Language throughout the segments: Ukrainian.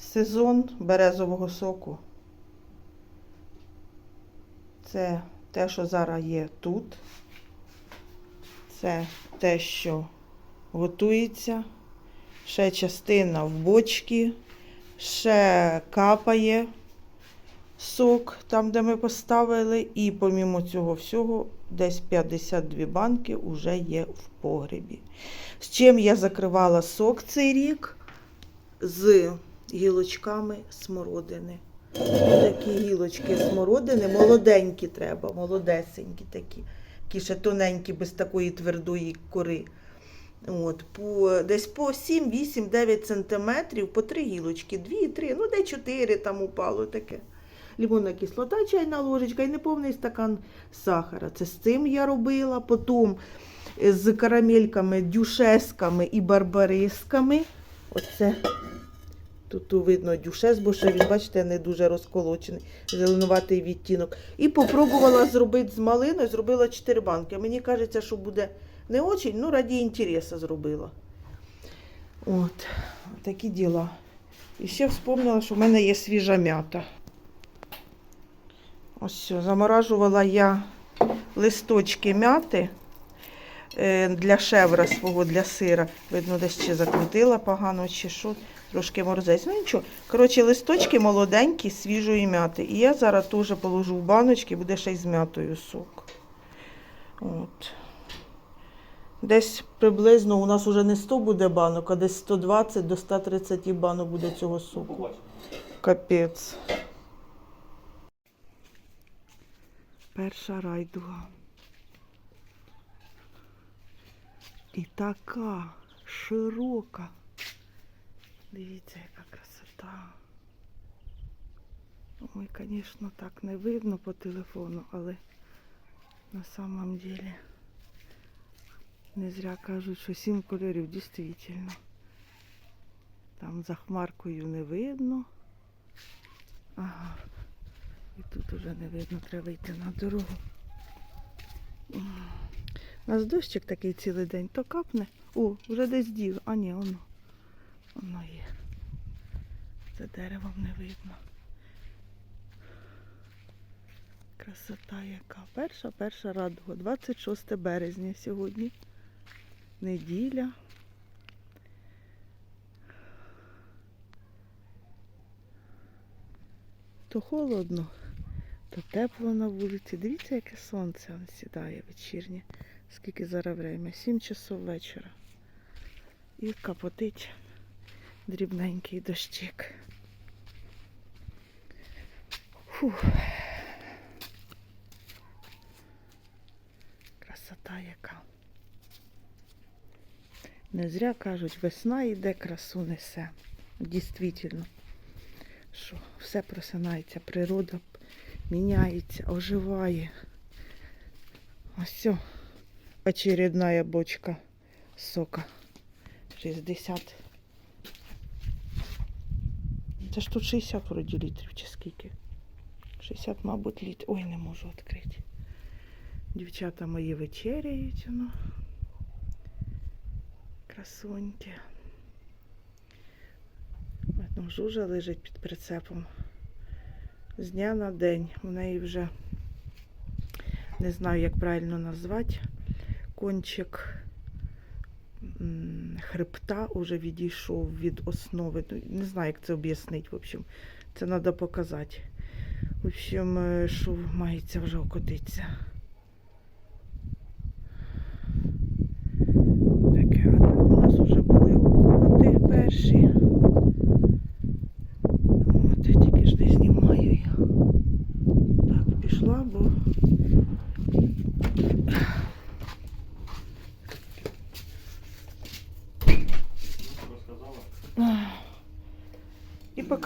Сезон березового соку. Це те, що зараз є тут. Це те, що готується. Ще частина в бочці, ще капає сок там, де ми поставили. І помімо цього всього, десь 52 банки вже є в погребі. З чим я закривала сок цей рік? З гілочками смородини. Такі гілочки смородини, молоденькі треба, молодесенькі такі, такі ще тоненькі, без такої твердої кори. От, по, десь по 7, 8, 9 сантиметрів, по 3 гілочки, 2, 3, ну де 4 там упало таке. Лімонна кислота, чайна ложечка і неповний стакан сахара. Це з цим я робила. Потім е, з карамельками, дюшесками і барбарисками. Оце тут видно дюшес, бо ще він, бачите, не дуже розколочений, зеленуватий відтінок. І попробувала зробити з малиною, зробила 4 банки. Мені кажеться, що буде не очень, ну раді інтересу зробила. От, такі діла. І ще вспомнила, що в мене є свіжа м'ята. Ось все, заморажувала я листочки м'яти для шевра свого, для сира. Видно, десь ще закрутила погано, чи що, трошки морозець. Ну нічого. Коротше, листочки молоденькі, свіжої м'яти. І я зараз теж положу в баночки, буде ще й з м'ятою сок. От. Десь приблизно у нас вже не 100 буде банок, а десь 120 до 130 банок буде цього соку. Капець. Перша райдуга. І така широка. Дивіться, яка красота. Ой, звісно, так не видно по телефону, але на самом деле не зря кажуть, що сім кольорів дійсно. Там за хмаркою не видно. Ага. І тут уже не видно, треба йти на дорогу. У нас дощик такий цілий день, то капне. О, вже десь дів. А ні, воно. Воно є. За деревом не видно. Красота яка. Перша, перша радуга. 26 березня сьогодні. Неділя. То холодно, то тепло на вулиці. Дивіться, яке сонце он сідає вечірнє. Скільки зараз время? 7 часов вечора. І капотить дрібненький дощик. Фух. Красота яка. Не зря кажуть, весна йде, красу несе. Дійсно. Що все просинається, природа міняється, оживає. Ось. Очередная бочка сока. 60. Це ж тут 60 вроді літрів чи скільки. 60, мабуть, літрів. Ой, не можу відкрити. Дівчата мої вечеряють. Ну. Красуньки. Видно, жужа лежить під прицепом. З дня на день. У неї вже не знаю, як правильно назвати. Кончик хребта уже відійшов від основи. Ну, Не знаю, як це об'яснити. В общем, це треба показати. В общем, е, що мається вже окотитися. Таке, а так у нас вже були окоти перші. От, тільки ж не знімаю я. Так, пішла, бо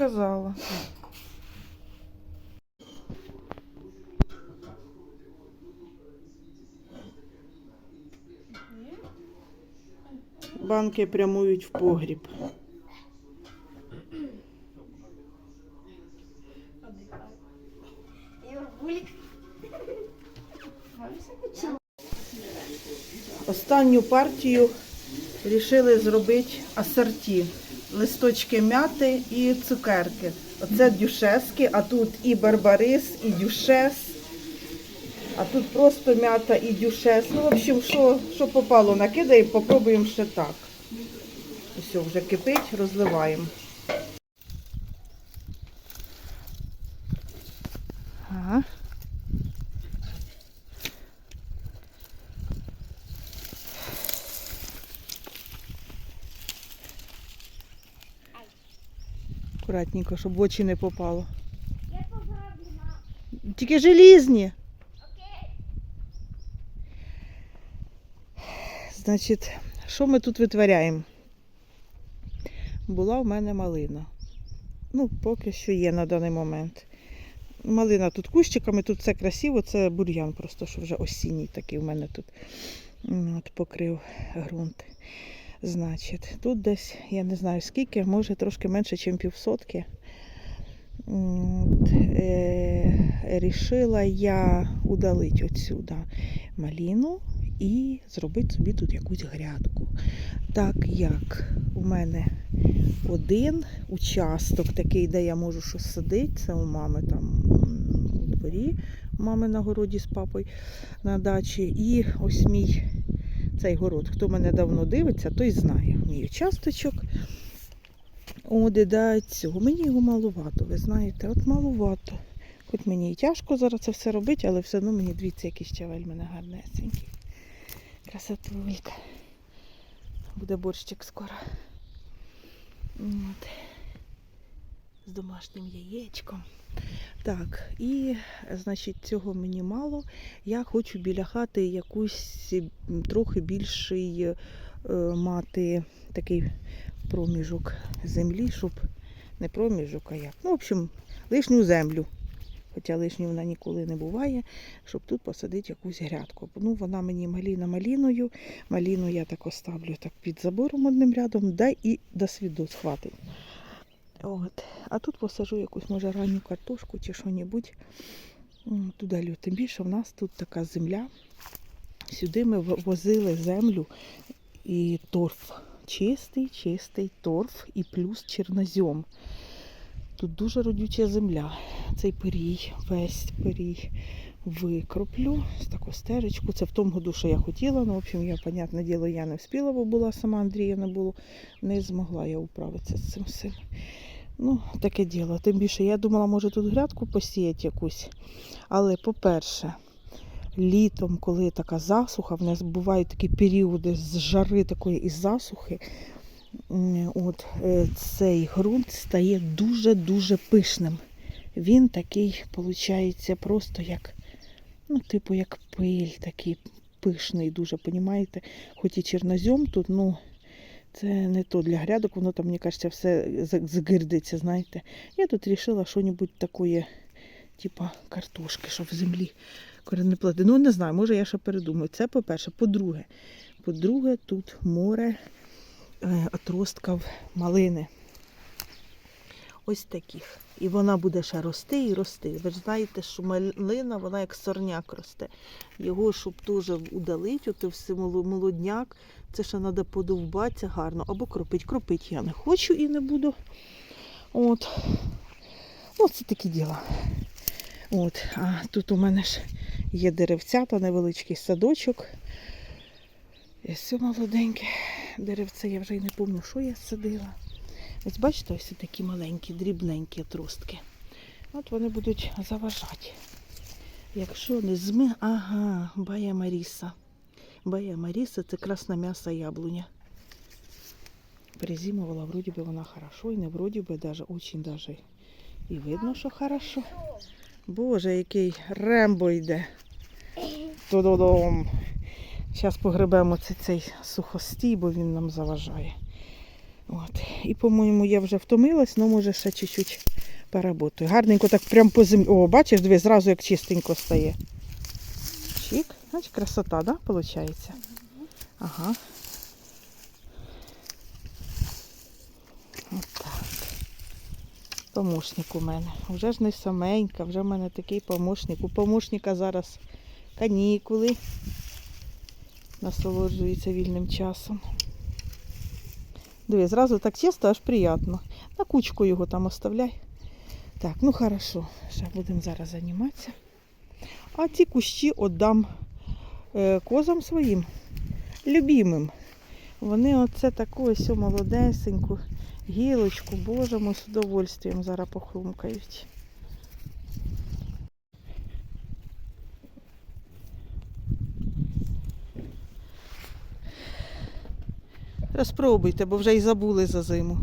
і. Банки прямують в погріб. Останню партію вирішили зробити асорті. Листочки мяти і цукерки. Оце дюшески, а тут і барбарис, і дюшес. А тут просто м'ята і дюшес. Ну, в общем, що, що попало, накидаємо, попробуємо ще так. Все, вже кипить, розливаємо. Ага. Акуратненько, щоб в очі не попало. Тільки желізні. Значить, що ми тут витворяємо? Була в мене малина. Ну, поки що є на даний момент. Малина тут кущиками, тут все красиво, це бур'ян просто, що вже осінній такий в мене тут от, покрив ґрунт. Значить, тут десь, я не знаю скільки, може трошки менше, ніж півсотки. От, е, рішила я удалити отсюда маліну і зробити собі тут якусь грядку. Так як у мене один участок такий, де я можу щось садити, це у мами там у дворі, у мами на городі з папою на дачі. І ось мій цей город. Хто мене давно дивиться, той знає мій участочок. От, і да, цього. Мені його малувато, ви знаєте, от малувато. Хоч мені і тяжко зараз це все робити, але все одно мені дивіться, який щавель в мене гарнесенький. Красотулька. Буде борщик скоро. От. З домашнім яєчком. Так, і, значить, цього мені мало. Я хочу біля хати якусь трохи більший е, мати такий проміжок землі, щоб не проміжок, а як. Ну, в общем, лишню землю. Хоча лишньої вона ніколи не буває, щоб тут посадити якусь грядку. Ну, вона мені маліна маліною. Маліну я так оставлю так під забором одним рядом, да і до свіду схватить. От. А тут посажу якусь, може, ранню картошку чи що-небудь. Туди. Тим більше в нас тут така земля. Сюди ми возили землю і торф. Чистий, чистий торф і плюс чорнозьом. Тут дуже родюча земля. Цей пирій, весь пирій викроплю з таку стеречку. Це в тому году, що я хотіла. Ну, в общем, я, понятне діло, я не встигла, бо була сама Андрія не було. Не змогла я управитися з цим всім. Ну, таке діло. Тим більше я думала, може тут грядку посіяти якусь. Але, по-перше, літом, коли така засуха, в нас бувають такі періоди з жари такої і засухи. От е, цей ґрунт стає дуже-дуже пишним. Він такий, виходить, просто як, ну, типу, як пиль, такий пишний, дуже, понімаєте? Хоч і чорнозьом тут, ну, це не то для грядок, воно там, мені кажеться, все згирдиться, знаєте. Я тут вирішила щось таке, типа картошки, що в землі корінне плоди. Ну, не знаю, може я ще передумаю. Це по-перше. По-друге, по-друге, тут море е, отростків малини. Ось таких. І вона буде ще рости і рости. Ви ж знаєте, що малина, вона як сорняк росте. Його, щоб теж удалити, от все молодняк, це ще треба подовбатися гарно. Або кропить. Кропить я не хочу і не буду. От. Ну, це такі діла. От. А тут у мене ж є деревцята, невеличкий садочок. Все молоденьке. Деревце я вже й не пам'ятаю, що я садила. Ось бачите, ось такі маленькі, дрібненькі отростки. От вони будуть заважати. Якщо не зми... Ага, бая Маріса. Бая Маріса це красна м'яса яблуня. Перезимувала, вроді би вона хорошо, і не вроді би, даже очень даже. І видно, що хорошо. Боже, який рембо йде. Ту-ду-дум. Зараз погребемо цей, цей сухостій, бо він нам заважає. От. І, по-моєму, я вже втомилась, але може ще чуть-чуть поработаю. Гарненько так прям по землі. О, бачиш, диви, зразу як чистенько стає. Чик. Значить, красота, да, виходить? Ага. Отак. Помощник у мене. Вже ж не саменька, вже в мене такий помощник. У помощника зараз канікули. Насолоджується вільним часом. Диви, зразу так чисто, аж приємно. На кучку його там оставляй. Так, ну хорошо, ще будемо зараз займатися. А ці кущі віддам е, козам своїм, любимим. Вони оце таку ось молодесеньку гілочку, боже мой, з удовольствием зараз похрумкають. Розпробуйте, бо вже й забули за зиму.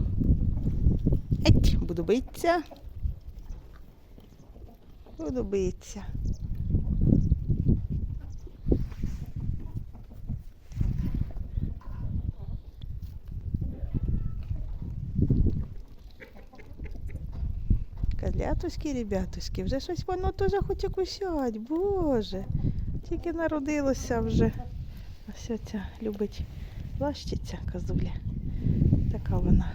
Еть, буду битися. Буду битися. Калятуськи, ребятуськи, вже щось воно теж хоче кусять, боже. Тільки народилося вже. Ось ця любить лащиця козуля. Така вона.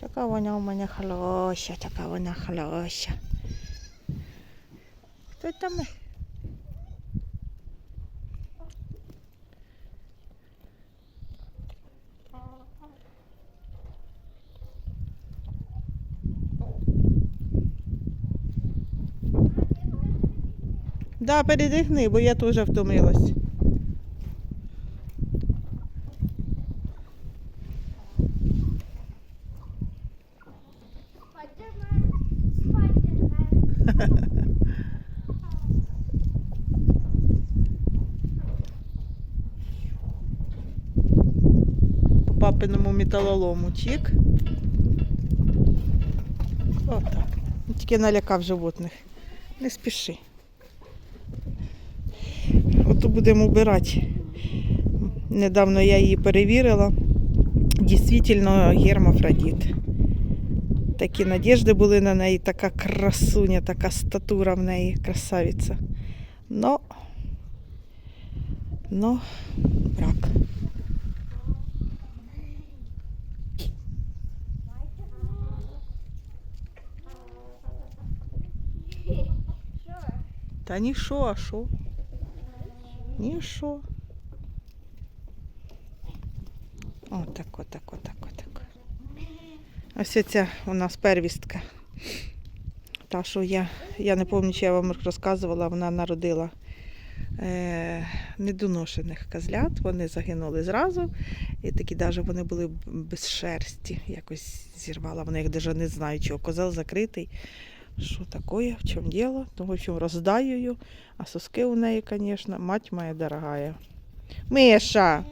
Така вона у мене хороша, така вона хороша. Хто там? Да, передихни, бо я теж втомилась. По папиному металолому чик. Отак. Тільки налякав животних. Не спіши. Ото будемо вбирати. Недавно я її перевірила. Дійсно гермафродит. Такі надіжди були на неї, така красуня, така статура в неї, красавиця. Но, но брак. Та ні що, а що? Ні що. Отак, отак, отак, отак. Ось ця у нас первістка. Та, що я, я не пам'ятаю, чи я вам розказувала, вона народила е, недоношених козлят. Вони загинули зразу. І такі навіть вони були без шерсті. Якось зірвала. Вона їх навіть не знаю, чого. Козел закритий. Що таке, в чому діло? То, в роздаю. А соски у неї, звісно, мать моя дорогая. Миша!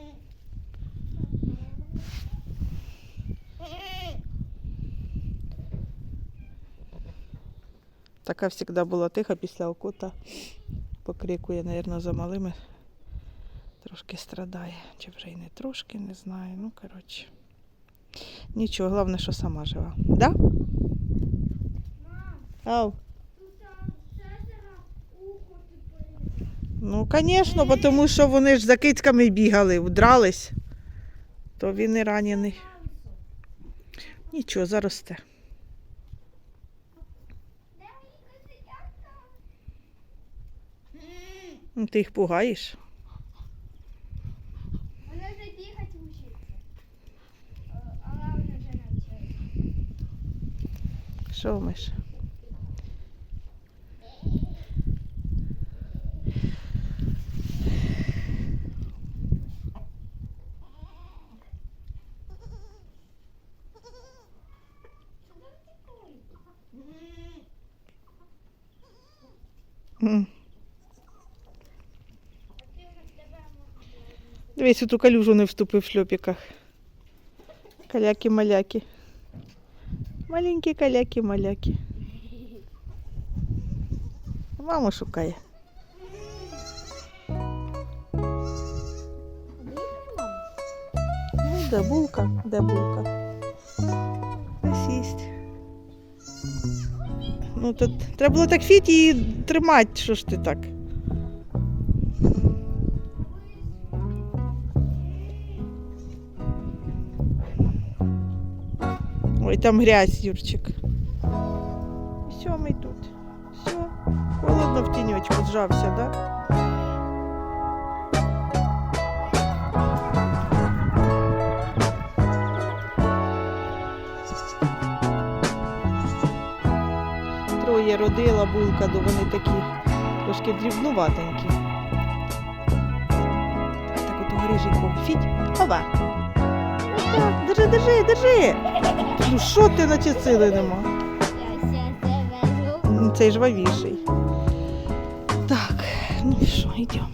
Така завжди була тиха після окута. Покрикує, мабуть, за малими. Трошки страдає. Чи вже й не трошки, не знаю. Ну, коротше. Нічого, головне, що сама жива. Да? Ау. Ну, звісно, тому що вони ж за кицьками бігали, вдрались, то він і ранений. Нічого, заросте. Де мої козенятка? Ну, Ти їх пугаєш. Вона вже бігати вчиться. Е, Але вона вже навчилася. Що миш? М. Дивись, у ту калюжу не вступив в шльопіках. Каляки-маляки. Маленькі каляки-маляки. Маму шукає. Ну, де булка? Де булка? Ось. Ну, тут треба було так фіті і тримати, що ж ти так. Ой, там грязь, Юрчик. Сьомий тут. Все, холодно в тіньочку зжався, так? Да? Троє родила булка, до вони такі трошки дрібнуватенькі. Так от у грижі фіть, ова. Держи, держи, держи. Ну що ти наче сили нема? Цей жвавіший. Так, ну що, йдемо.